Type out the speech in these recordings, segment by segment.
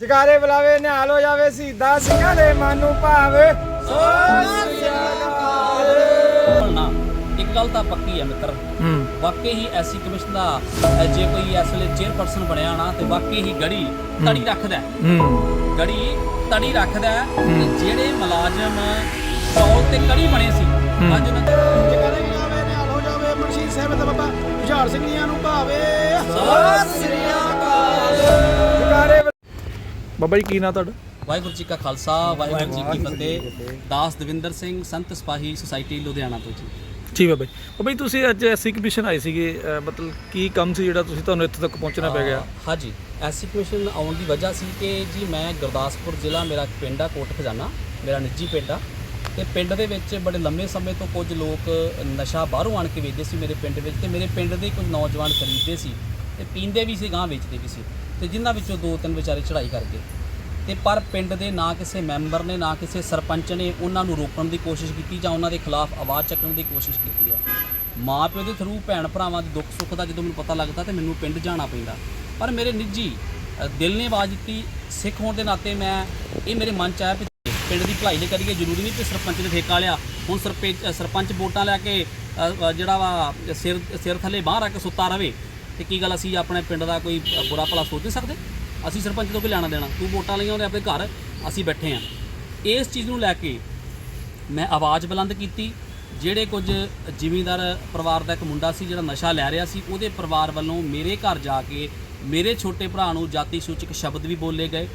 ਜਗਾਰੇ ਬੁਲਾਵੇ ਨਿਹਾਲ ਹੋ ਜਾਵੇ ਸੀਦਾ ਸਿੰਘਾਂ ਦੇ ਮਨ ਨੂੰ ਭਾਵੇ। ਸੋ ਨਾ ਇੱਕ ਗੱਲ ਤਾਂ ਪੱਕੀ ਹੈ ਮਿੱਤਰ। ਵਾਕਈ ਹੀ ਐਸੀ ਕਮਿਸ਼ਨ ਦਾ ਅ, ਜੇ ਕੋਈ ਇਸ ਵੇਲੇ ਚੇਅਰਪਰਸਨ ਬਣਿਆ ਨਾ ਤੇ ਵਾਕਈ ਹੀ ਗੜੀ ਤੜੀ ਰੱਖਦਾ ਹੈ। ਗੜੀ ਤੜੀ ਰੱਖਦਾ ਹੈ ਤੇ ਜਿਹੜੇ ਮੁਲਾਜ਼ਮ ਚੌਲ ਤੇ ਕੜੀ ਬਣੇ ਸੀ ਅੱਜ ਉਹਨਾਂ ਦੇ ਜਗਾਰੇ ਬੁਲਾਵੇ ਨਿਹਾਲ ਹੋ ਜਾਵੇ ਮਨਸ਼ੀਰ ਸਾਹਿਬ ਦਾ ਬਾਬਾ ਹੁਸ਼ਿਆਰ ਸਿੰਘ ਜੀਆਂ ਨੂੰ ਭਾਵੇ। ਸਤਿ ਸ੍ਰੀ ਬਾਬਾ ਜੀ ਕੀ ਨਾਂ ਤੁਹਾਡਾ? ਵਾਹਿਗੁਰੂ ਜੀ ਕਾ ਖਾਲਸਾ ਵਾਹਿਗੁਰੂ ਜੀ ਕੀ ਫਤਿਹ। ਦਾਸ ਦਵਿੰਦਰ ਸਿੰਘ ਸੰਤ ਸਿਪਾਹੀ ਸੁਸਾਇਟੀ ਲੁਧਿਆਣਾ ਤੋਂ ਜੀ। ਜੀ ਬਾਬਾ ਜੀ ਬਾਬਾ ਜੀ ਤੁਸੀਂ ਅੱਜ ਐਸਸੀ ਕਮਿਸ਼ਨ ਆਏ ਸੀਗੇ ਅਹ ਮਤਲਬ ਕੀ ਕੰਮ ਸੀ ਜਿਹੜਾ ਤੁਸੀਂ ਤੁਹਾਨੂੰ ਇੱਥੇ ਤੱਕ ਪਹੁੰਚਣਾ ਪੈ ਗਿਆ? ਅ, ਹਾਂਜੀ ਐਸੀ ਕਮਿਸ਼ਨ ਆਉਣ ਦੀ ਵਜ੍ਹਾ ਸੀ ਕਿ ਜੀ ਮੈਂ ਗੁਰਦਾਸਪੁਰ ਜ਼ਿਲ੍ਹਾ ਮੇਰਾ ਪਿੰਡ ਆ ਕੋਟ ਖਜ਼ਾਨਾ ਮੇਰਾ ਨਿੱਜੀ ਪਿੰਡ ਆ। ਤੇ ਪਿੰਡ ਦੇ ਵਿੱਚ ਬੜੇ ਲੰਮੇ ਸਮੇਂ ਤੋਂ ਕੁਝ ਲੋਕ ਨਸ਼ਾ ਬਾਹਰੋਂ ਆਣ ਕੇ ਵੇਚਦੇ ਸੀ ਮੇਰੇ ਪਿੰਡ ਵਿੱਚ ਤੇ ਮੇਰੇ ਪਿੰਡ ਦੇ ਕੁਝ ਨੌਜਵਾਨ ਖਰੀਦਦੇ ਸੀ ਤੇ ਪੀਂਦੇ ਵੀ ਸੀ ਗਾਂ ਵੇਚਦੇ ਵੀ ਸੀ। ਤੇ ਜਿਨ੍ਹਾਂ ਵਿੱਚੋਂ ਦੋ ਤਿੰਨ ਵਿਚਾਰੇ ਚੜ੍ਹਾਈ ਕਰ ਗਏ ਤੇ ਪਰ ਪਿੰਡ ਦੇ ਨਾ ਕਿਸੇ ਮੈਂਬਰ ਨੇ, ਨਾ ਕਿਸੇ ਸਰਪੰਚ ਨੇ ਉਹਨਾਂ ਨੂੰ ਰੋਕਣ ਦੀ ਕੋਸ਼ਿਸ਼ ਕੀਤੀ ਜਾਂ ਉਹਨਾਂ ਦੇ ਖਿਲਾਫ ਆਵਾਜ਼ ਚੱਕਣ ਦੀ ਕੋਸ਼ਿਸ਼ ਕੀਤੀ ਹੈ। ਮਾਂ ਪਿਓ ਦੇ ਥਰੂ ਭੈਣ ਭਰਾਵਾਂ ਦੇ ਦੁੱਖ ਸੁੱਖ ਦਾ ਜਦੋਂ ਮੈਨੂੰ ਪਤਾ ਲੱਗਦਾ ਤੇ ਮੈਨੂੰ ਪਿੰਡ ਜਾਣਾ ਪੈਂਦਾ। ਪਰ ਮੇਰੇ ਨਿੱਜੀ ਦਿਲ ਨੇ ਆਵਾਜ਼ ਦਿੱਤੀ, ਸਿੱਖ ਹੋਣ ਦੇ ਨਾਤੇ ਮੈਂ ਇਹ ਮੇਰੇ ਮਨ ਚ ਆਇਆ ਵੀ ਪਿੰਡ ਦੀ ਭਲਾਈ ਲਈ ਕਰੀਏ, ਜ਼ਰੂਰੀ ਨਹੀਂ ਕਿ ਸਰਪੰਚ ਨੇ ਠੇਕਾ ਲਿਆ। ਹੁਣ ਸਰਪੰਚ ਸਰਪੰਚ ਵੋਟਾਂ ਲੈ ਕੇ ਜਿਹੜਾ ਵਾ, ਸਿਰ ਸਿਰ ਥੱਲੇ ਬਾਹਰ ਆ ਕੇ ਸੁੱਤਾ ਰਵੇ, ਤੇ ਕੀ ਗੱਲ ਅਸੀਂ ਆਪਣੇ ਪਿੰਡ ਦਾ ਕੋਈ ਬੁਰਾ ਭਲਾ ਸੋਚ ਨਹੀਂ ਸਕਦੇ? ਅਸੀਂ ਸਰਪੰਚ ਤੋਂ ਕੀ ਲੈਣਾ ਦੇਣਾ, ਤੂੰ ਵੋਟਾਂ ਲਈਆਂ ਉਹਦੇ ਆਪਣੇ ਘਰ, ਅਸੀਂ ਬੈਠੇ ਆ। ਇਸ ਚੀਜ਼ ਨੂੰ ਲੈ ਕੇ ਮੈਂ ਆਵਾਜ਼ ਬੁਲੰਦ ਕੀਤੀ। ਜਿਹੜੇ ਕੁਝ ਜ਼ਿਮੀਂਦਾਰ ਪਰਿਵਾਰ ਦਾ ਇੱਕ ਮੁੰਡਾ ਸੀ, ਜਿਹੜਾ ਨਸ਼ਾ ਲੈ ਰਿਹਾ ਸੀ, ਉਹਦੇ ਪਰਿਵਾਰ ਵੱਲੋਂ ਮੇਰੇ ਘਰ ਜਾ ਕੇ ਮੇਰੇ ਛੋਟੇ ਭਰਾ ਨੂੰ ਜਾਤੀ ਸੂਚਕ ਸ਼ਬਦ ਵੀ ਬੋਲੇ ਗਏ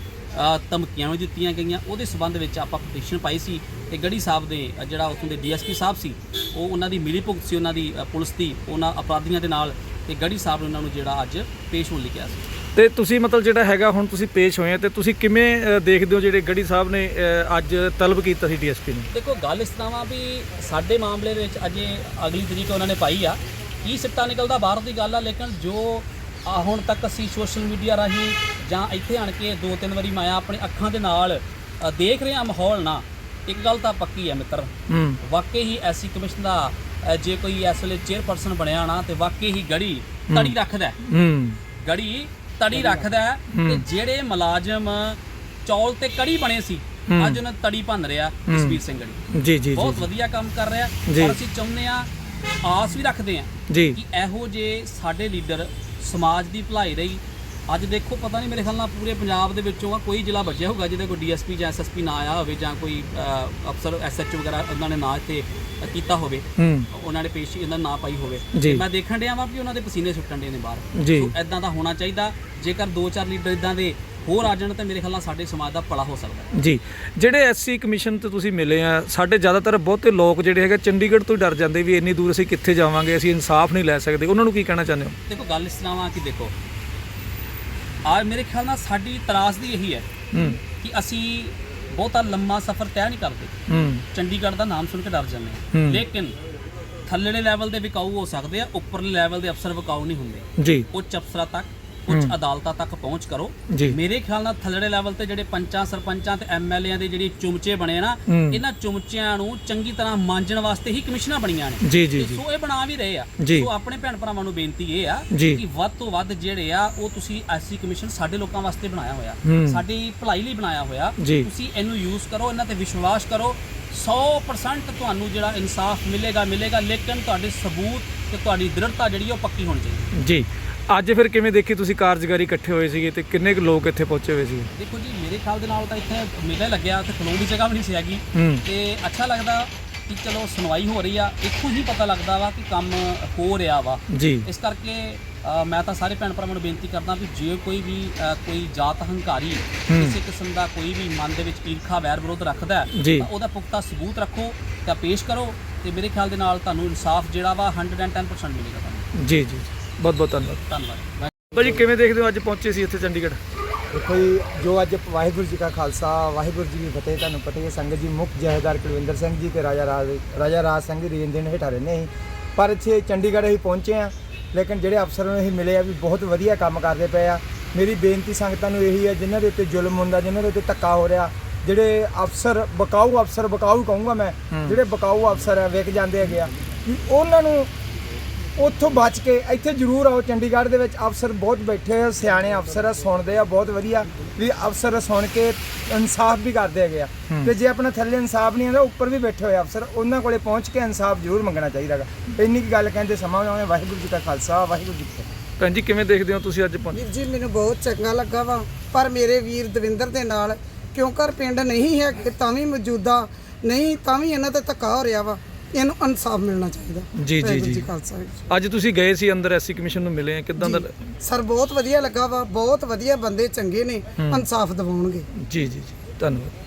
ਧਮਕੀਆਂ ਵੀ ਦਿੱਤੀਆਂ ਗਈਆਂ। ਉਹਦੇ ਸਬੰਧ ਵਿੱਚ ਆਪਾਂ ਪਟੀਸ਼ਨ ਪਾਈ ਸੀ ਤੇ ਗੜੀ ਸਾਹਿਬ ਦੇ, ਜਿਹੜਾ ਉੱਥੋਂ ਦੇ ਡੀਐਸਪੀ ਸਾਹਿਬ ਸੀ, ਉਹ ਉਹਨਾਂ ਦੀ ਮਿਲੀ ਭੁਗਤ ਸੀ, ਉਹਨਾਂ ਦੀ ਪੁਲਿਸ ਦੀ, ਉਹਨਾਂ ਅਪਰਾਧੀਆਂ ਦੇ ਨਾਲ ਤੇ ਗੜੀ ਸਾਹਿਬ ਨੇ ਉਹਨਾਂ ਨੂੰ ਜਿਹੜਾ ਅੱਜ ਪੇਸ਼ ਹੋਣ ਲਈ ਕਿਹਾ ਸੀ। ਤੇ ਤੁਸੀਂ ਮਤਲਬ ਜਿਹੜਾ ਹੈਗਾ ਹੁਣ ਤੁਸੀਂ ਪੇਸ਼ ਹੋਏ ਆ ਤੇ ਤੁਸੀਂ ਕਿਵੇਂ ਦੇਖਦੇ ਹੋ ਜਿਹੜੇ ਗੜੀ ਸਾਹਿਬ ਨੇ ਅੱਜ ਤਲਬ ਕੀਤਾ ਸੀ ਡੀਐਸਪੀ ਨੇ? ਦੇਖੋ ਗੱਲ ਇਸ ਤਰ੍ਹਾਂ ਵਾ ਵੀ ਸਾਡੇ ਮਾਮਲੇ ਵਿੱਚ ਅਜੇ ਅਗਲੀ ਤਰੀਕ ਉਹਨਾਂ ਨੇ ਪਾਈ ਆ। ਕੀ ਸਿੱਟਾ ਨਿਕਲਦਾ ਬਾਹਰ ਦੀ ਗੱਲ ਆ ਲੇਕਿਨ ਜੋ ਹੁਣ ਤੱਕ ਅਸੀਂ ਸੋਸ਼ਲ ਮੀਡੀਆ ਰਾਹੀਂ ਜਾਂ ਇੱਥੇ ਆਣ ਕੇ ਦੋ ਤਿੰਨ ਵਾਰੀ ਮੈਂ ਆਪਣੀ ਅੱਖਾਂ ਦੇ ਨਾਲ ਦੇਖ ਰਿਹਾ ਮਾਹੌਲ ਨਾ ਇੱਕ ਗੱਲ ਤਾਂ ਪੱਕੀ ਹੈ ਮਿੱਤਰ। ਵਾਕਈ ਹੀ ਐਸੀ ਕਮਿਸ਼ਨ ਦਾ ਜੇ ਕੋਈ ਇਸ ਵੇਲੇ ਚੇਅਰਪਰਸਨ ਬਣਿਆ ਨਾ ਤੇ ਵਾਕਈ ਹੀ ਗੜੀ ਤੜੀ ਰੱਖਦਾ। ਗੜੀ ਤੜੀ ਰੱਖਦਾ ਹੈ ਤੇ ਜਿਹੜੇ ਮੁਲਾਜ਼ਮ ਚੌਲ ਤੇ ਕੜੀ ਬਣੇ ਸੀ ਅੱਜ ਉਹਨਾਂ ਤੜੀ ਭੰਨ ਰਿਹਾ ਜਸਵੀਰ ਸਿੰਘ ਗੜੀ ਜੀ ਜੀ ਬਹੁਤ ਵਧੀਆ ਕੰਮ ਕਰ ਰਿਹਾ। ਔਰ ਅਸੀਂ ਚਾਹੁੰਦੇ ਆ ਆਸ ਵੀ ਰੱਖਦੇ ਆ ਕਿ ਇਹੋ ਜੇ ਸਾਡੇ ਲੀਡਰ ਸਮਾਜ ਦੀ ਭਲਾਈ ਲਈ ਅੱਜ ਦੇਖੋ ਪਤਾ ਨਹੀਂ ਮੇਰੇ ਖਿਆਲ ਨਾਲ ਪੂਰੇ ਪੰਜਾਬ ਦੇ ਵਿੱਚੋਂ ਆ ਕੋਈ ਜ਼ਿਲ੍ਹਾ ਬਚਿਆ ਹੋਊਗਾ ਜਿਹਦੇ ਕੋਈ ਡੀਐਸਪੀ ਜਾਂ ਐਸਐਸਪੀ ਨਾ ਆਇਆ ਹੋਵੇ ਜਾਂ ਕੋਈ ਅਫਸਰ ਐਸਐਚਓ ਵਗੈਰਾ ਉਹਨਾਂ ਨੇ ਨਾ ਇੱਥੇ ਕੀਤਾ ਹੋਵੇ। ਉਹਨਾਂ ਨੇ ਪੇਸ਼ੀ ਇਹਨਾਂ ਨਾ ਪਾਈ ਹੋਵੇ। ਮੈਂ ਦੇਖਣ ਡਿਆ ਵਾਂ ਵੀ ਉਹਨਾਂ ਦੇ ਪਸੀਨੇ ਸੁੱਟਣ ਦੇ ਨੇ ਬਾਹਰ। ਸੋ ਐਦਾਂ ਦਾ ਹੋਣਾ ਚਾਹੀਦਾ ਜੇਕਰ ਦੋ ਚਾਰ ਲੀਡਰ ਇਦਾਂ ਦੇ ਹੋਰ ਆ ਜਾਣ ਤਾਂ ਮੇਰੇ ਖਿਆਲ ਨਾਲ ਸਾਡੇ ਸਮਾਜ ਦਾ ਭਲਾ ਹੋ ਸਕਦਾ ਜੀ। ਜਿਹੜੇ ਐਸਸੀ ਕਮਿਸ਼ਨ ਤੇ ਤੁਸੀਂ ਮਿਲੇ ਆ ਸਾਡੇ ਜ਼ਿਆਦਾਤਰ ਬਹੁਤੇ ਲੋਕ ਜਿਹੜੇ ਹੈਗੇ ਚੰਡੀਗੜ੍ਹ ਤੋਂ ਡਰ ਜਾਂਦੇ ਵੀ ਇੰਨੀ ਦੂਰ ਅਸੀਂ ਕਿੱਥੇ ਜਾਵਾਂਗੇ ਅਸੀਂ ਇਨਸਾਫ ਨਹੀਂ ਲੈ ਸਕਦੇ। ਉਹਨਾਂ ਨੂੰ ਕੀ ਕਹਿਣਾ ਚਾਹੁੰਦੇ ਹੋ? ਦੇਖੋ ਗੱਲ ਇਸ ਤਰ੍ਹਾਂ ਵਾ ਕਿ ਦੇਖੋ ਆ ਮੇਰੇ ਖਿਆਲ ਨਾਲ ਸਾਡੀ ਤਰਾਸਦੀ ਇਹੀ ਹੈ ਹੂੰ। ਕਿ ਅਸੀਂ ਬਹੁਤਾ ਲੰਮਾ ਸਫ਼ਰ ਤੈਅ ਨਹੀਂ ਕਰਦੇ। ਹੂੰ। ਚੰਡੀਗੜ੍ਹ ਦਾ ਨਾਮ ਸੁਣ ਕੇ ਡਰ ਜਾਂਦੇ ਹੂੰ। ਲੇਕਿਨ ਥੱਲੜੇ ਲੈਵਲ ਦੇ ਵਿਕਾਊ ਹੋ ਸਕਦੇ ਆ ਉੱਪਰਲੇ ਲੈਵਲ ਦੇ ਅਫਸਰ ਵਿਕਾਊ ਨਹੀਂ ਹੁੰਦੇ। ਜੀ। ਉੱਚ ਅਫਸਰਾਂ ਤੱਕ ਉੱਚ ਅਦਾਲਤਾਂ ਤੱਕ ਪਹੁੰਚ ਕਰੋ। ਮੇਰੇ ਖਿਆਲ ਨਾਲ ਥੱਲੜੇ ਲੈਵਲ ਤੇ ਜਿਹੜੇ ਪੰਚਾਂ ਸਰਪੰਚਾਂ ਤੇ ਐਮਐਲਏਆਂ ਦੇ ਜਿਹੜੀ ਚੁਮਚੇ ਬਣੇ ਨਾ। ਇਹਨਾਂ ਚੁਮਚਿਆਂ ਨੂੰ ਚੰਗੀ ਤਰ੍ਹਾਂ ਮਾਂਜਣ ਵਾਸਤੇ ਹੀ ਕਮਿਸ਼ਨਾਂ ਬਣੀਆਂ ਨੇ ਜੀ ਜੀ ਸੋ ਇਹ ਬਣਾ ਵੀ ਰਹੇ ਆ। ਸੋ ਆਪਣੇ ਭੈਣ ਭਰਾਵਾਂ ਨੂੰ ਬੇਨਤੀ ਇਹ ਆ। ਕਿ ਵੱਧ ਤੋਂ ਵੱਧ ਜਿਹੜੇ ਆ ਉਹ ਤੁਸੀਂ ਐਸਸੀ ਕਮਿਸ਼ਨ ਸਾਡੇ ਲੋਕਾਂ ਵਾਸਤੇ ਬਣਾਇਆ ਹੋਇਆ। ਸਾਡੀ ਭਲਾਈ ਲਈ ਬਣਾਇਆ ਹੋਇਆ। ਤੁਸੀਂ ਇਹਨੂੰ ਯੂਜ਼ ਕਰੋ ਇਹਨਾਂ ਤੇ ਵਿਸ਼ਵਾਸ ਕਰੋ 100% ਤੁਹਾਨੂੰ ਜਿਹੜਾ ਇਨਸਾਫ ਮਿਲੇਗਾ ਮਿਲੇਗਾ ਲੇਕਿਨ ਤੁਹਾਡੇ ਸਬੂਤ ਤੇ ਤੁਹਾਡੀ ਦ੍ਰਿੜਤਾ ਜਿਹੜੀ ਉਹ ਪੱਕੀ ਹੋਣੀ ਚਾਹੀਦੀ ਜੀ ਅੱਜ ਫਿਰ ਕਿਵੇਂ ਦੇਖੀ ਤੁਸੀਂ ਕਾਰਜਕਾਰੀ ਇਕੱਠੇ ਹੋਏ ਸੀਗੇ ਤੇ ਕਿੰਨੇ ਕੁ ਲੋਕ ਇੱਥੇ ਪਹੁੰਚੇ ਹੋਏ ਸੀਗੇ? ਦੇਖੋ ਜੀ ਮੇਰੇ ਖਿਆਲ ਦੇ ਨਾਲ ਤਾਂ ਇੱਥੇ ਮੇਲਾ ਲੱਗਿਆ ਤੇ ਖਲੋਣ ਦੀ ਜਗ੍ਹਾ ਵੀ ਨਹੀਂ ਸੀ ਹੈਗੀ। ਹੂੰ। ਤੇ ਅੱਛਾ ਲੱਗਦਾ ਕਿ ਚਲੋ ਸੁਣਵਾਈ ਹੋ ਰਹੀ ਆ। ਇੱਥੋਂ ਹੀ ਪਤਾ ਲੱਗਦਾ ਵਾ ਕਿ ਕੰਮ ਹੋ ਰਿਹਾ ਵਾ। ਜੀ। ਇਸ ਕਰਕੇ ਅ, ਮੈਂ ਤਾਂ ਸਾਰੇ ਭੈਣ ਭਰਾਵਾਂ ਨੂੰ ਬੇਨਤੀ ਕਰਦਾ ਵੀ ਜੇ ਕੋਈ ਵੀ ਅ, ਕੋਈ ਜਾਤ ਹੰਕਾਰੀ ਕਿਸੇ ਕਿਸਮ ਦਾ ਕੋਈ ਵੀ ਮਨ ਦੇ ਵਿੱਚ ਈਰਖਾ ਵੈਰ ਵਿਰੋਧ ਰੱਖਦਾ ਹੈ, ਜੀ। ਤਾਂ ਉਹਦਾ ਪੁਖਤਾ ਸਬੂਤ ਰੱਖੋ ਤਾਂ ਪੇਸ਼ ਕਰੋ ਤੇ ਮੇਰੇ ਖਿਆਲ ਦੇ ਨਾਲ ਤੁਹਾਨੂੰ ਇਨਸਾਫ ਜਿਹੜਾ ਵਾ 110% ਮਿਲੇਗਾ ਤੁਹਾਨੂੰ। ਜੀ ਜੀ। ਬਹੁਤ ਬਹੁਤ ਧੰਨਵਾਦ। ਧੰਨਵਾਦ ਭਾਜੀ ਕਿਵੇਂ ਦੇਖਦੇ ਹੋ ਅੱਜ ਪਹੁੰਚੇ ਸੀ ਇੱਥੇ ਚੰਡੀਗੜ੍ਹ? ਦੇਖੋ ਜੀ ਜੋ ਅੱਜ ਵਾਹਿਗੁਰੂ ਜੀ ਕਾ ਖਾਲਸਾ ਵਾਹਿਗੁਰੂ ਜੀ ਕੀ ਫਤਿਹ ਤੁਹਾਨੂੰ ਪਤਾ ਹੀ ਹੈ ਸੰਗਤ ਜੀ ਮੁੱਖ ਜਹੇਦਾਰ ਕੁਲਵਿੰਦਰ ਸਿੰਘ ਜੀ ਤੇ ਰਾਜਾ ਰਾਜ ਰਾਜਾ ਰਾਜ ਸਿੰਘ ਦੀ ਰੇਂਜ ਦੇਣ ਹੇਠਾਂ ਰਹਿੰਦੇ ਸੀ। ਪਰ ਇੱਥੇ ਚੰਡੀਗੜ੍ਹ ਅਸੀਂ ਪਹੁੰਚੇ ਆ ਲੇਕਿਨ ਜਿਹੜੇ ਅਫਸਰ ਨੂੰ ਅਸੀਂ ਮਿਲੇ ਆ ਵੀ ਬਹੁਤ ਵਧੀਆ ਕੰਮ ਕਰਦੇ ਪਏ ਆ। ਮੇਰੀ ਬੇਨਤੀ ਸੰਗਤਾਂ ਨੂੰ ਇਹੀ ਹੈ ਜਿਨ੍ਹਾਂ ਦੇ ਉੱਤੇ ਜ਼ੁਲਮ ਹੁੰਦਾ ਜਿਨ੍ਹਾਂ ਦੇ ਉੱਤੇ ਧੱਕਾ ਹੋ ਰਿਹਾ ਜਿਹੜੇ ਅਫਸਰ ਬਕਾਊ ਅਫਸਰ ਬਕਾਊ ਕਹੂੰਗਾ ਮੈਂ ਜਿਹੜੇ ਬਕਾਊ ਅਫਸਰ ਆ ਵਿਕ ਜਾਂਦੇ ਹੈਗੇ ਆ ਕਿ ਉਹਨਾਂ ਨੂੰ ਉੱਥੋਂ ਬਚ ਕੇ ਇੱਥੇ ਜ਼ਰੂਰ ਆਓ। ਚੰਡੀਗੜ੍ਹ ਦੇ ਵਿੱਚ ਅਫਸਰ ਬਹੁਤ ਬੈਠੇ ਆ ਸਿਆਣੇ ਅਫਸਰ ਆ ਸੁਣਦੇ ਆ ਬਹੁਤ ਵਧੀਆ। ਵੀ ਅਫਸਰ ਸੁਣ ਕੇ ਇਨਸਾਫ ਵੀ ਕਰਦੇ ਹੈਗੇ ਆ। ਤੇ ਜੇ ਆਪਣਾ ਥੱਲੇ ਇਨਸਾਫ ਨਹੀਂ ਆਉਂਦਾ ਉੱਪਰ ਵੀ ਬੈਠੇ ਹੋਏ ਅਫਸਰ ਉਹਨਾਂ ਕੋਲੇ ਪਹੁੰਚ ਕੇ ਇਨਸਾਫ ਜ਼ਰੂਰ ਮੰਗਣਾ ਚਾਹੀਦਾ ਹੈਗਾ। ਇੰਨੀ ਕੀ ਗੱਲ ਕਹਿੰਦੇ ਸਮਾਂ ਆਉਂਦੇ ਵਾਹਿਗੁਰੂ ਜੀ ਕਾ ਖਾਲਸਾ ਵਾਹਿਗੁਰੂ ਜੀ ਕੀ ਫਤਿਹ। ਭੈਣ ਜੀ ਕਿਵੇਂ ਦੇਖਦੇ ਹੋ ਤੁਸੀਂ ਅੱਜ ਪਹੁੰਚੇ? ਵੀਰ ਜੀ ਮੈਨੂੰ ਬਹੁਤ ਚੰਗਾ ਲੱਗਾ ਵਾ। ਪਰ ਮੇਰੇ ਵੀਰ ਦਵਿੰਦਰ ਦੇ ਨਾਲ ਕਿਉਂ ਕਰ ਪਿੰਡ ਨਹੀਂ ਹੈ ਕਿ ਤਾਂ ਵੀ ਮੌਜੂਦਾ ਨਹੀਂ ਤਾਂ ਵੀ ਇਹਨਾਂ ਤੇ ਧੱਕਾ ਹੋ ਰਿਹਾ ਵਾ। ਇਹਨੂੰ ਇਨਸਾਫ ਮਿਲਣਾ ਚਾਹੀਦਾ ਜੀ, ਜੀ, ਵਾਹਿਗੁਰੂ ਜੀ। ਖਾਲਸਾ ਵਾਹਿਗੁਰੂ ਜੀ। ਅੱਜ ਤੁਸੀਂ ਗਏ ਸੀ ਅੰਦਰ ਐਸਸੀ ਕਮਿਸ਼ਨ ਨੂੰ ਮਿਲੇ ਆ ਕਿਦਾਂ ਦਾ ਸਰ ਬਹੁਤ ਵਧੀਆ ਲੱਗਾ ਵਾ ਬਹੁਤ ਵਧੀਆ ਬੰਦੇ ਚੰਗੇ ਨੇ ਇਨਸਾਫ ਦਿਵਾਉਣਗੇ। ਜੀ ਜੀ ਜੀ। ਧੰਨਵਾਦ।